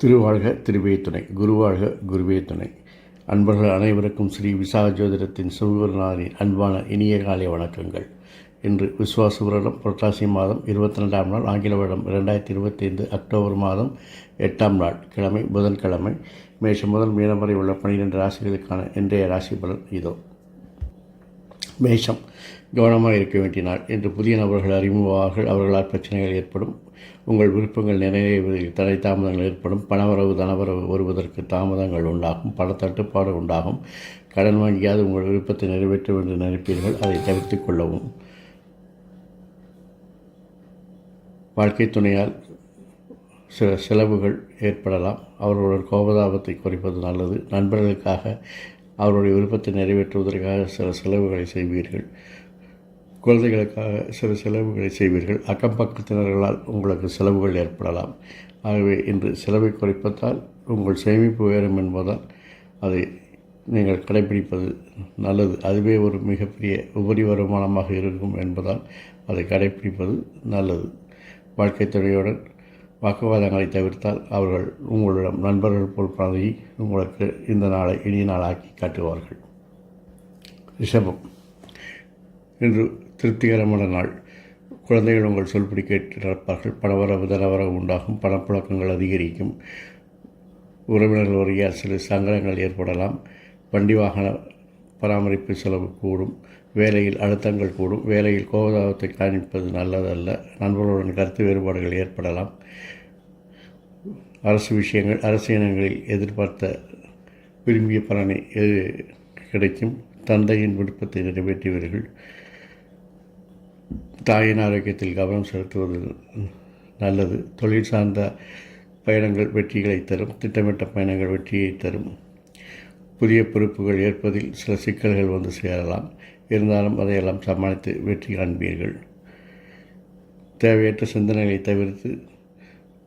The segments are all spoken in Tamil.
திருவாழ்க திருவே துணை குருவாழ்க குருவே துணை. அன்பர்கள் அனைவருக்கும் ஸ்ரீ விசா ஜோதிடத்தின் சிவகுருநாதரின் அன்பான இனிய காலை வணக்கங்கள். இன்று விஸ்வாச வருடம் புரட்டாசி மாதம் இருபத்தி ரெண்டாம் நாள் ஆங்கில வருடம் இரண்டாயிரத்தி இருபத்தைந்து அக்டோபர் மாதம் எட்டாம் நாள் கிழமை புதன்கிழமை மேஷம் முதல் மீனம் வரை உள்ள பன்னிரெண்டு ராசிகளுக்கான இன்றைய ராசி பலன் இதோ. மேஷம் கவனமாக இருக்க வேண்டிய நாள். என்று புதிய நபர்கள் அறிமுகமாவார்கள். அவர்களால் பிரச்சனைகள் ஏற்படும். உங்கள் விருப்பங்கள் நிறைவேறுவதில் தடை தாமதங்கள் ஏற்படும். பணவரவு தனவரவு வருவதற்கு தாமதங்கள் உண்டாகும். பல தட்டுப்பாடு உண்டாகும். கடன் வாங்கியாவது உங்கள் விருப்பத்தை நிறைவேற்ற வேண்டும் என்று நினைப்பீர்கள். அதை தவிர்த்து கொள்ளவும். வாழ்க்கை துணையால் சில செலவுகள் ஏற்படலாம். அவர்களோட கோபதாபத்தை குறைப்பது நல்லது. நண்பர்களுக்காக அவருடைய விருப்பத்தை நிறைவேற்றுவதற்காக சில செலவுகளை செய்வீர்கள். குழந்தைகளுக்காக சில செலவுகளை செய்வீர்கள். அக்கம் பக்கத்தினர்களால் உங்களுக்கு செலவுகள் ஏற்படலாம். ஆகவே இன்று செலவை குறைப்பதால் உங்கள் சேமிப்பு உயரும் என்பதால் அதை நீங்கள் கடைபிடிப்பது நல்லது. அதுவே ஒரு மிகப்பெரிய உபரி வருமானமாக இருக்கும் என்பதால் அதை கடைபிடிப்பது நல்லது. வாழ்க்கை துறையுடன் வாக்குவாதங்களை தவிர்த்தால் அவர்கள் உங்களிடம் நண்பர்கள் போல் பழகி உங்களுக்கு இந்த நாளை இனிய நாளாக்கி காட்டுவார்கள். ரிஷபம். இன்று திருப்திகரமான நாள். குழந்தைகள் உங்கள் சொல்படி கேட்டு நடப்பார்கள் பணவரவு தனவரவு உண்டாகும். பணப்புழக்கங்கள் அதிகரிக்கும். உறவினர்கள் வரையால் சில சங்கடங்கள் ஏற்படலாம். வண்டி வாகன பராமரிப்பு செலவு கூடும். வேலையில் அழுத்தங்கள் கூடும். வேலையில் கோபதாபத்தை காண்பிப்பது நல்லதல்ல. நண்பர்களுடன் கருத்து வேறுபாடுகள் ஏற்படலாம். அரசு விஷயங்கள் அரசு இனங்களில் எதிர்பார்த்த விரும்பிய பலனை எது கிடைக்கும்? தந்தையின் விருப்பத்தை நிறைவேற்றியவர்கள் தாயின் ஆரோக்கியத்தில் கவனம் செலுத்துவது நல்லது. தொழில் சார்ந்த பயணங்கள் வெற்றிகளை தரும். திட்டமிட்ட பயணங்கள் வெற்றியை தரும். புதிய பொறுப்புகள் ஏற்பதில் சில சிக்கல்கள் வந்து சேரலாம். இருந்தாலும் அதையெல்லாம் சமாளித்து வெற்றி காண்பீர்கள். தேவையற்ற சிந்தனைகளை தவிர்த்து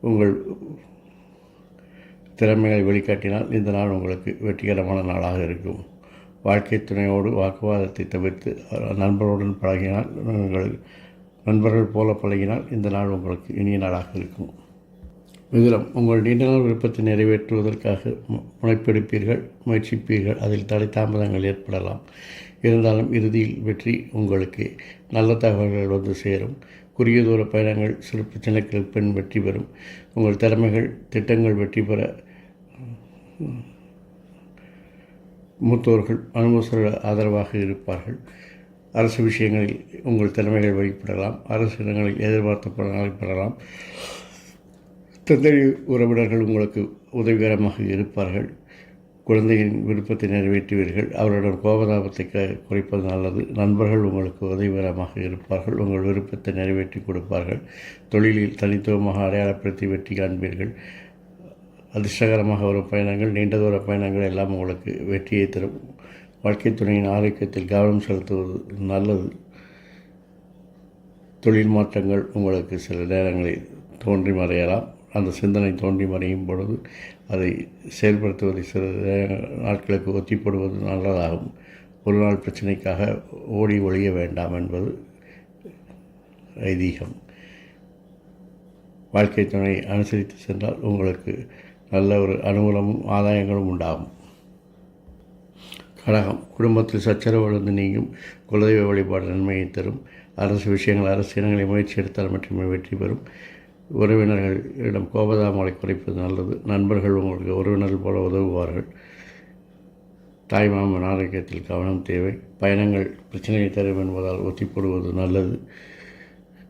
உங்கள் திறமைகளை வெளிக்காட்டினால் இந்த நாள் உங்களுக்கு வெற்றிகரமான நாளாக இருக்கும். வாழ்க்கை துணையோடு வாக்குவாதத்தை தவிர்த்து நண்பர்களுடன் பழகினால் உங்கள் நண்பர்கள் போல பழகினால் இந்த நாள் உங்களுக்கு இனிய நாளாக இருக்கும். மிதுரம் உங்கள் நீண்ட நாள் விருப்பத்தை நிறைவேற்றுவதற்காக மு- முனைப்பெடுப்பீர்கள் முயற்சிப்பீர்கள் அதில் தடை தாமதங்கள் ஏற்படலாம். இருந்தாலும் இறுதியில் வெற்றி உங்களுக்கு. நல்ல தகவல்கள் வந்து சேரும். குறுகிய தூர பயணங்கள் சிறு பிரச்சனைகளுக்கு பின் வெற்றி பெறும். உங்கள் திறமைகள் திட்டங்கள் வெற்றி பெற மூத்தோர்கள் அனுபவசர ஆதரவாக இருப்பார்கள். அரசு விஷயங்களில் உங்கள் திறமைகள் வெளிப்படலாம். அரசு இடங்களில் எதிர்பார்த்த பலன்களை பெறலாம். தந்தை உறவினர்கள் உங்களுக்கு உதவிகரமாக இருப்பார்கள். குழந்தையின் விருப்பத்தை நிறைவேற்றுவீர்கள். அவருடன் கோபதாபத்தை க குறைப்பது நல்லது. நண்பர்கள் உங்களுக்கு உதவிகரமாக இருப்பார்கள். உங்கள் விருப்பத்தை நிறைவேற்றி கொடுப்பார்கள். தொழிலில் தனித்துவமாக அடையாளப்படுத்தி வெற்றி காண்பீர்கள். அதிர்ஷ்டகரமாக வரும் பயணங்கள் நீண்ட தூர பயணங்கள் எல்லாம் உங்களுக்கு வெற்றியை தரும். வாழ்க்கை துணையின் ஆரோக்கியத்தில் கவனம் செலுத்துவது நல்லது. தொழில் மாற்றங்கள் உங்களுக்கு சில நேரங்களில் தோன்றி மறையலாம். அந்த சிந்தனை தோன்றி மறையும் பொழுது அதை செயல்படுத்துவதை சில நாட்களுக்கு ஒத்திப்படுவது நல்லதாகும். ஒரு நாள் பிரச்சனைக்காக ஓடி ஒழிய வேண்டாம் என்பது ஐதீகம். வாழ்க்கை துணை அனுசரித்து சென்றால் உங்களுக்கு நல்ல ஒரு அனுகூலமும் ஆதாயங்களும் உண்டாகும். கடகம் குடும்பத்தில் சச்சரவு சச்சரவுகளுந்து நீங்கும் குலதெய்வ வழிபாடு நன்மையை தரும். அரசு விஷயங்கள் அரசு இனங்களை முயற்சி எடுத்தால் மட்டுமே வெற்றி பெறும். உறவினர்களிடம் கோபதாமலை குறைப்பது நல்லது. நண்பர்கள் உங்களுக்கு உறவினர்கள் போல உதவுவார்கள். தாய்மாமன் ஆரோக்கியத்தில் கவனம் தேவை. பயணங்கள் பிரச்சனையை தரும் என்பதால் ஒத்திப்படுவது நல்லது.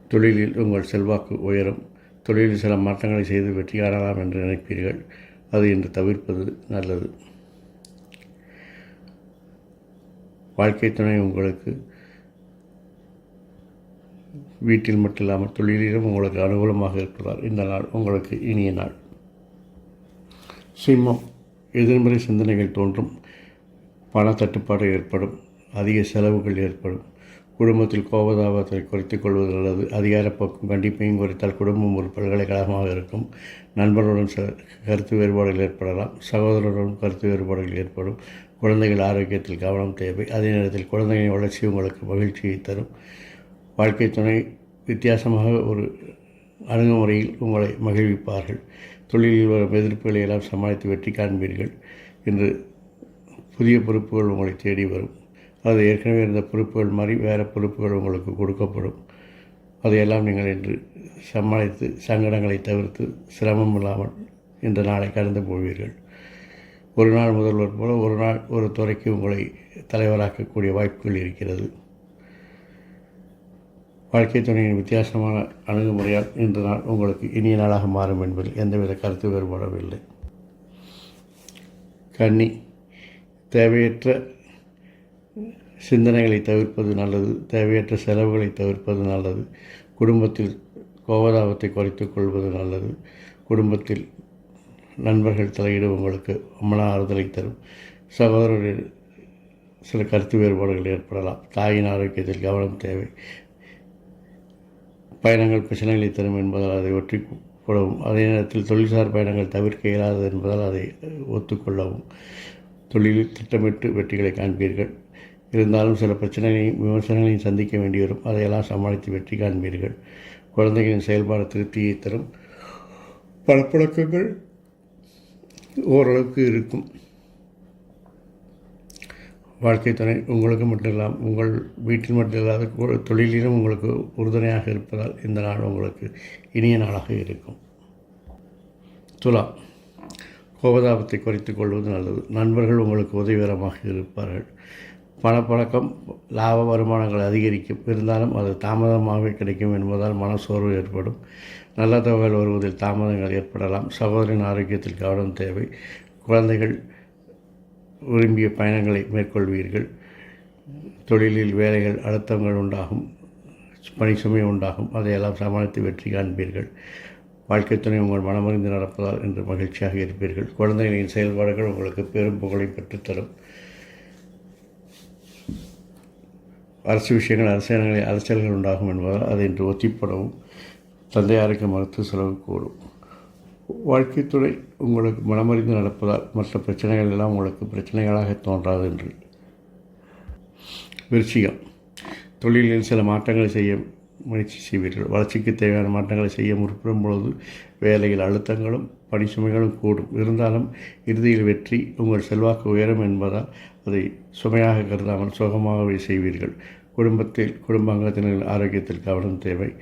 தொழிலில் உங்கள் செல்வாக்கு உயரும். தொழிலில் சில மாற்றங்களை செய்து வெற்றி காணலாம் என்று நினைப்பீர்கள். அது இன்று தவிர்ப்பது நல்லது. வாழ்க்கை துணை உங்களுக்கு வீட்டில் மட்டும் இல்லாமல் தொழிலிலும் உங்களுக்கு அனுகூலமாக இருப்பதால் இந்த நாள் உங்களுக்கு இனிய நாள். சிம்மம் எதிர்மறை சிந்தனைகள் தோன்றும். பண தட்டுப்பாடு ஏற்படும். அதிக செலவுகள் ஏற்படும். குடும்பத்தில் கோபதாபத்தை குறைத்துக் கொள்வது நல்லது. அதிகாரப்போக்கும் கண்டிப்பையும் குறைத்தால் குடும்பம் ஒரு பல்கலைக்கழகமாக இருக்கும். நண்பர்களுடன் ச கருத்து வேறுபாடுகள் ஏற்படலாம். சகோதரருடன் கருத்து வேறுபாடுகள் ஏற்படும். குழந்தைகள் ஆரோக்கியத்தில் கவனம் தேவை. அதே நேரத்தில் குழந்தைகளின் வளர்ச்சி உங்களுக்கு மகிழ்ச்சியை தரும். வாழ்க்கை துணை வித்தியாசமாக ஒரு அணுகுமுறையில் உங்களை மகிழ்விப்பார்கள். தொழிலில் வரும் எதிர்ப்புகளை எல்லாம் சமாளித்து வெற்றி காண்பீர்கள் என்று புதிய பொறுப்புகள் உங்களை தேடி வரும். அது ஏற்கனவே இருந்த பொறுப்புகள் மாதிரி வேறு பொறுப்புகள் உங்களுக்கு கொடுக்கப்படும். அதையெல்லாம் நீங்கள் இன்று சமாளித்து சங்கடங்களை தவிர்த்து சிரமம் இல்லாமல் இந்த நாளை கடந்து போவீர்கள். ஒரு நாள் முதல்வர் போல ஒரு நாள் ஒரு துறைக்கு உங்களை தலைவராக்கக்கூடிய வாய்ப்புகள் இருக்கிறது. வாழ்க்கை துணையின் வித்தியாசமான அணுகுமுறையால் இன்று நாள் உங்களுக்கு இனிய நாளாக மாறும் என்பதில் எந்தவித கருத்து வேறுபாடும் இல்லை. கன்னி தேவையற்ற சிந்தனைகளை தவிர்ப்பது நல்லது தேவையற்ற செலவுகளை தவிர்ப்பது நல்லது குடும்பத்தில் கோபதாபத்தை குறைத்து கொள்வது நல்லது குடும்பத்தில் நண்பர்கள் தலையிடும் உங்களுக்கு மன ஆறுதலை தரும் சகோதரர்கள் சில கருத்து வேறுபாடுகள் ஏற்படலாம் தாயின் ஆரோக்கியத்தில் கவனம் தேவை பயணங்கள் பிரச்சனைகளை தரும் என்பதால் அதை ஒற்றி கொள்ளவும். அதே நேரத்தில் தொழில்சார் பயணங்கள் தவிர்க்க இயலாதது என்பதால் அதை ஒத்துக்கொள்ளவும். தொழிலில் திட்டமிட்டு வெற்றிகளை காண்பீர்கள். இருந்தாலும் சில பிரச்சனைகளையும் விமர்சனங்களையும் சந்திக்க வேண்டி வரும். அதையெல்லாம் சமாளித்து வெற்றி காண்பீர்கள். குழந்தைகளின் செயல்பாடு திருப்தியை தரும். பழப்பழக்கங்கள் ஓரளவுக்கு இருக்கும். வாழ்க்கை துணை உங்களுக்கு மட்டும் இல்லாமல் உங்கள் வீட்டில் மட்டும் இல்லாத தொழிலிலும் உங்களுக்கு உறுதுணையாக இருப்பதால் இந்த நாள் உங்களுக்கு இனிய நாளாக இருக்கும். துலா கோபதாபத்தை குறைத்து கொள்வது நல்லது. நண்பர்கள் உங்களுக்கு உதவிகரமாக இருப்பார்கள். பணப்பழக்கம் லாப வருமானங்கள் அதிகரிக்கும். இருந்தாலும் அது தாமதமாகவே கிடைக்கும் என்பதால் மனசோர்வு ஏற்படும். நல்ல தகவல் வருவதில் தாமதங்கள் ஏற்படலாம். சகோதரின் ஆரோக்கியத்தில் கவனம் தேவை. குழந்தைகள் விரும்பிய பயணங்களை மேற்கொள்வீர்கள். தொழிலில் வேலைகள் அழுத்தங்கள் உண்டாகும் பணி சுமை உண்டாகும் அதையெல்லாம் சமாளித்து வெற்றி காண்பீர்கள். வாழ்க்கை துணை உங்கள் மனமறிந்து நடப்பதால் என்று மகிழ்ச்சியாக இருப்பீர்கள். குழந்தைகளின் செயல்பாடுகள் உங்களுக்கு பெரும் புகழை பெற்றுத்தரும். அரசு விஷயங்கள் அரசியல்களில் அரசியல்கள் உண்டாகும் என்பதால் அதை இன்று ஒத்திப்படவும் தந்தையாருக்கு மருத்துவ செலவு கூடும். வாழ்க்கை துறை உங்களுக்கு மனமறிந்து நடப்பதால் மற்ற பிரச்சனைகள் எல்லாம் உங்களுக்கு பிரச்சனைகளாக தோன்றாது என்று. விருச்சிகம். தொழிலில் சில மாற்றங்களை செய்ய முயற்சி செய்வீர்கள். வளர்ச்சிக்கு தேவையான மாற்றங்களை செய்ய முற்படும் பொழுது வேலையில் அழுத்தங்களும் பணி சுமைகளும் கூடும். இருந்தாலும் இறுதியில் வெற்றி உங்கள் செல்வாக்கு உயரும் என்பதால் அதை சுமையாக கருதாமல் சுகமாகவே செய்வீர்கள். குடும்பத்தில் குடும்ப அங்கத்தினரின் ஆரோக்கியத்தில் கவனம் தேவை.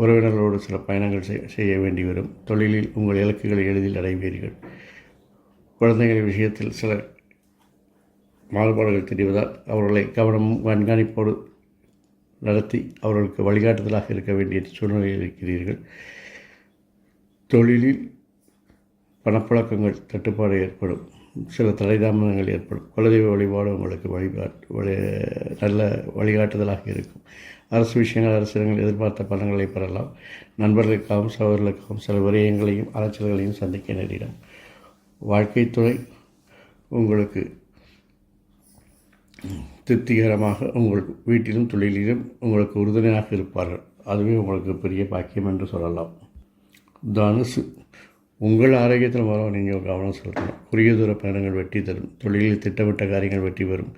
உறவினர்களோடு சில பயணங்கள் செய்- செய்ய வேண்டி வரும் தொழிலில் உங்கள் இலக்குகளை எளிதில் அடைவீர்கள். குழந்தைகளின் விஷயத்தில் சில மாறுபாடுகள் தெரிவதால் அவர்களை கவனமும் கண்காணிப்போடு நடத்தி அவர்களுக்கு வழிகாட்டுதலாக இருக்க வேண்டிய சூழ்நிலையில் இருக்கிறீர்கள். தொழிலில் பணப்பழக்கங்கள் தட்டுப்பாடு ஏற்படும். சில தடைதாமதங்கள் ஏற்படும். குலதெய்வ வழிபாடு உங்களுக்கு வழிகாட்டு வழி நல்ல வழிகாட்டுதலாக இருக்கும். அரசு விஷயங்கள் அரசிடங்கள் எதிர்பார்த்த பலன்களை பெறலாம். நண்பர்களுக்காகவும் சகோதரர்களுக்காகவும் சில விரயங்களையும் அலைச்சல்களையும் சந்திக்க நேரிடும். வாழ்க்கைத்துறை உங்களுக்கு திருப்திகரமாக உங்கள் வீட்டிலும் தொழிலிலும் உங்களுக்கு உறுதுணையாக இருப்பார்கள். அதுவே உங்களுக்கு பெரிய பாக்கியம் என்று சொல்லலாம். தனுசு உங்கள் ஆரோக்கியத்தில் வரும். நீங்கள் கவனம் செலுத்தணும். குறுகிய தூர பயணங்கள் வெற்றி தரும். தொழிலில் திட்டமிட்ட காரியங்கள் வெற்றி பெறும்.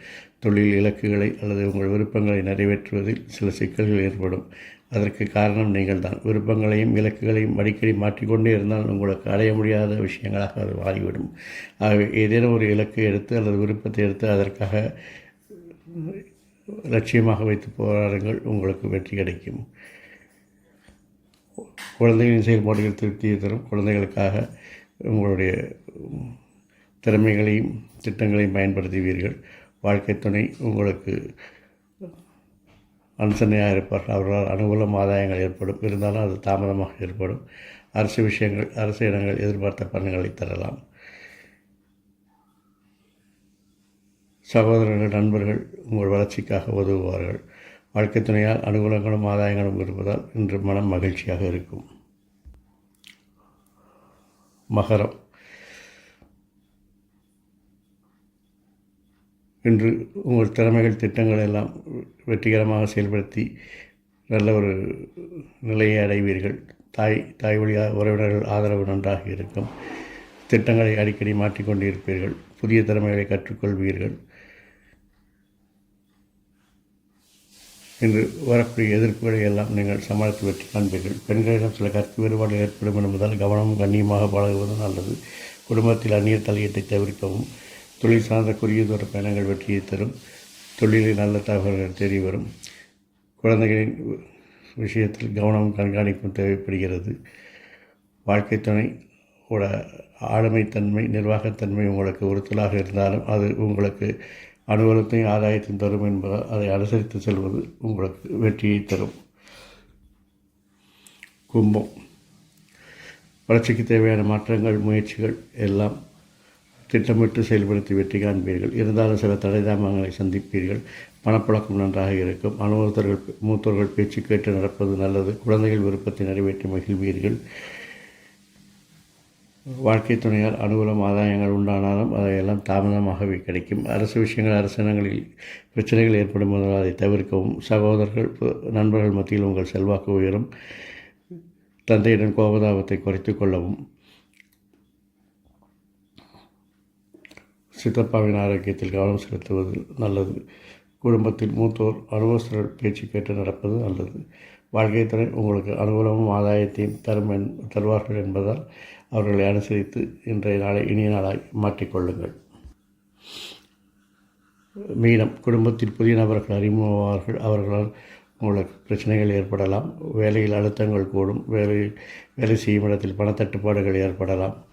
தொழில் இலக்குகளை அல்லது உங்கள் விருப்பங்களை நிறைவேற்றுவதில் சில சிக்கல்கள் ஏற்படும். அதற்கு காரணம் நீங்கள் தான். விருப்பங்களையும் இலக்குகளையும் அடிக்கடி மாற்றிக்கொண்டே இருந்தால் உங்களுக்கு அடைய முடியாத விஷயங்களாக அது மாறிவிடும். ஆகவே ஏதேனும் ஒரு இலக்கு எடுத்து அல்லது விருப்பத்தை எடுத்து அதற்காக லட்சியமாக வைத்து போராடுங்கள். உங்களுக்கு வெற்றி கிடைக்கும். குழந்தைகளின் செயல்பாடுகள் திருப்தியை தரும். குழந்தைகளுக்காக உங்களுடைய திறமைகளையும் திட்டங்களையும் பயன்படுத்துவீர்கள். வாழ்க்கை துணை உங்களுக்கு அனுசரணையாக இருப்பார் அவர்களால் அனுகூலம் ஆதாயங்கள் ஏற்படும். இருந்தாலும் அது தாமதமாக ஏற்படும். அரசு விஷயங்கள் அரசு இடங்கள் எதிர்பார்த்த பலன்களை தரலாம். சகோதரர்கள் நண்பர்கள் உங்கள் வளர்ச்சிக்காக உதவுவார்கள். வாழ்க்கை துணையால் அனுகூலங்களும் ஆதாயங்களும் இருப்பதால் இன்று மனம் மகிழ்ச்சியாக இருக்கும். மகரம். இன்று உங்கள் திறமைகள் திட்டங்கள் எல்லாம் வெற்றிகரமாக செயல்படுத்தி நல்ல ஒரு நிலையை அடைவீர்கள். தாய் தாய் வழியாக உறவினர்கள் ஆதரவு நன்றாக இருக்கும். திட்டங்களை அடிக்கடி மாற்றிக்கொண்டிருப்பீர்கள். புதிய திறமைகளை கற்றுக்கொள்வீர்கள். இன்று வரக்கூடிய எதிர்ப்புகளை எல்லாம் நீங்கள் சமாளித்து வெற்றி காண்பீர்கள். பெண்களிடம் சில கருத்து வேறுபாடு ஏற்படும் என்பதால் கவனமும் கண்ணியமாக பழகுவது நல்லது. குடும்பத்தில் அந்நிய தலையீட்டை தவிர்க்கவும் தொழில் சார்ந்த குறுகிய தூர பயணங்கள் வெற்றியை தரும் தொழிலில் நல்ல தகவல்கள் தெரிய வரும். குழந்தைகளின் விஷயத்தில் கவனமும் கண்காணிப்பும் தேவைப்படுகிறது. வாழ்க்கை துணை ஓட ஆளுமைத்தன்மை நிர்வாகத்தன்மை உங்களுக்கு உறுத்தலாக இருந்தாலும் அது உங்களுக்கு அனுகூலத்தையும் ஆதாயத்தையும் தரும் என்பதால் அதை அனுசரித்து செல்வது உங்களுக்கு வெற்றியை தரும். கும்பம். வளர்ச்சிக்கு தேவையான மாற்றங்கள் முயற்சிகள் எல்லாம் திட்டமிட்டு செயல்படுத்தி வெற்றி காண்பீர்கள். இருந்தாலும் சில தடைதாமங்களை சந்திப்பீர்கள். பணப்பழக்கம் நன்றாக இருக்கும். அனுபவத்தர்கள் மூத்தோர்கள் பேச்சு கேட்டு நடப்பது நல்லது. குழந்தைகள் விருப்பத்தை நிறைவேற்றி மகிழ்வீர்கள். வாழ்க்கை துணையால் அனுகூலம் ஆதாயங்கள் உண்டானாலும் அதையெல்லாம் தாமதமாகவே கிடைக்கும். அரசு விஷயங்கள் அரசினங்களில் பிரச்சனைகள் ஏற்படும் போதால் அதை தவிர்க்கவும். சகோதரர்கள் நண்பர்கள் மத்தியில் உங்கள் செல்வாக்கு உயரும். தந்தையிடம் கோபதாபத்தை குறைத்து கொள்ளவும். சித்தப்பாவின் ஆரோக்கியத்தில் கவனம் செலுத்துவது நல்லது. குடும்பத்தில் மூத்தோர் அனுபவஸ்தர்கள் பேச்சு கேட்டு நடப்பது நல்லது. வாழ்க்கை துறை உங்களுக்கு அனுகூலமும் ஆதாயத்தையும் தரும் என் தருவார்கள் என்பதால் அவர்களை அனுசரித்து இன்றைய நாளை இனிய நாளாய் மாற்றிக்கொள்ளுங்கள் மீனம் குடும்பத்தில் புதிய நபர்கள் அறிமுகமாவார்கள். அவர்களால் உங்களுக்கு பிரச்சனைகள் ஏற்படலாம். வேலையில் அழுத்தங்கள் கூடும். வேலை வேலை செய்யும் இடத்தில் பணத்தட்டுப்பாடுகள் ஏற்படலாம்.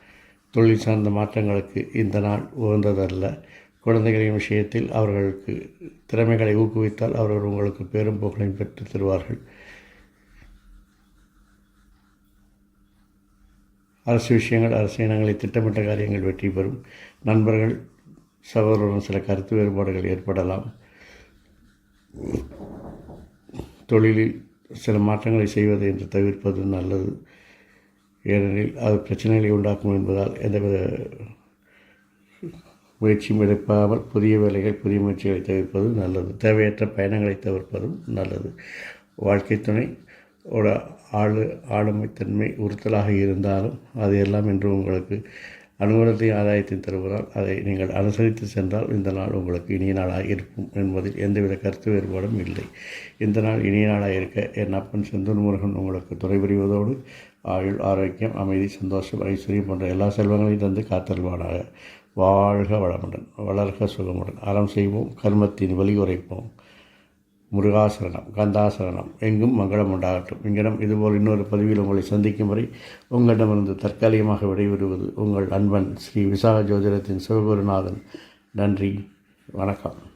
தொழில் சார்ந்த மாற்றங்களுக்கு இந்த நாள் உகந்ததல்ல. குழந்தைகளின் விஷயத்தில் அவர்களுக்கு திறமைகளை ஊக்குவித்தால் அவர்கள் உங்களுக்கு பெரும் புகழையும் பெற்று தருவார்கள். அரசு விஷயங்கள் அரசு இனங்களை திட்டமிட்ட காரியங்கள் வெற்றி பெறும். நண்பர்கள் சகோதரருடன் சில கருத்து வேறுபாடுகள் ஏற்படலாம். தொழிலில் சில மாற்றங்களை செய்வது என்று தவிர்ப்பது நல்லது. ஏனெனில் அது பிரச்சனைகளை உண்டாக்கும் என்பதால் எந்தவித முயற்சியும் எடுப்பாமல் புதிய வேலைகள் புதிய முயற்சிகளை தவிர்ப்பது நல்லது. தேவையற்ற பயணங்களை தவிர்ப்பதும் நல்லது. வாழ்க்கை துணை ஓட ஆளு ஆளுமைத்தன்மை உறுத்தலாக இருந்தாலும் அது எல்லாம் என்று உங்களுக்கு அனுகூலத்தையும் ஆதாயத்தையும் தருவதால் அதை நீங்கள் அனுசரித்து சென்றால் இந்த நாள் உங்களுக்கு இனிய நாளாக இருக்கும் என்பதில் எந்தவித கருத்து வேறுபாடும் இல்லை. இந்த நாள் இனிய நாளாக இருக்க என் அப்பன் செந்தூர் முருகன் உங்களுக்கு துறை புரிவதோடு ஆயுள் ஆரோக்கியம் அமைதி சந்தோஷம் ஐஸ்வர்யம் போன்ற எல்லா செல்வங்களையும் தந்து காத்தல்வானாக வாழ்க வளமுடன் வளர்க சுகமுடன். அறம் செய்வோம் கர்மத்தின் வழி உரைப்போம். முருகாசரணம் கந்தாசரணம் எங்கும் மங்களம் உண்டாகட்டும். இங்கிடம் இதுபோல் இன்னொரு பதிவில் உங்களை சந்திக்கும் வரை உங்களிடமிருந்து தற்காலிகமாக விடைபெறுவது உங்கள் அன்பன் ஸ்ரீ விசாக ஜோதிடத்தின் சிவகுருநாதன். நன்றி வணக்கம்.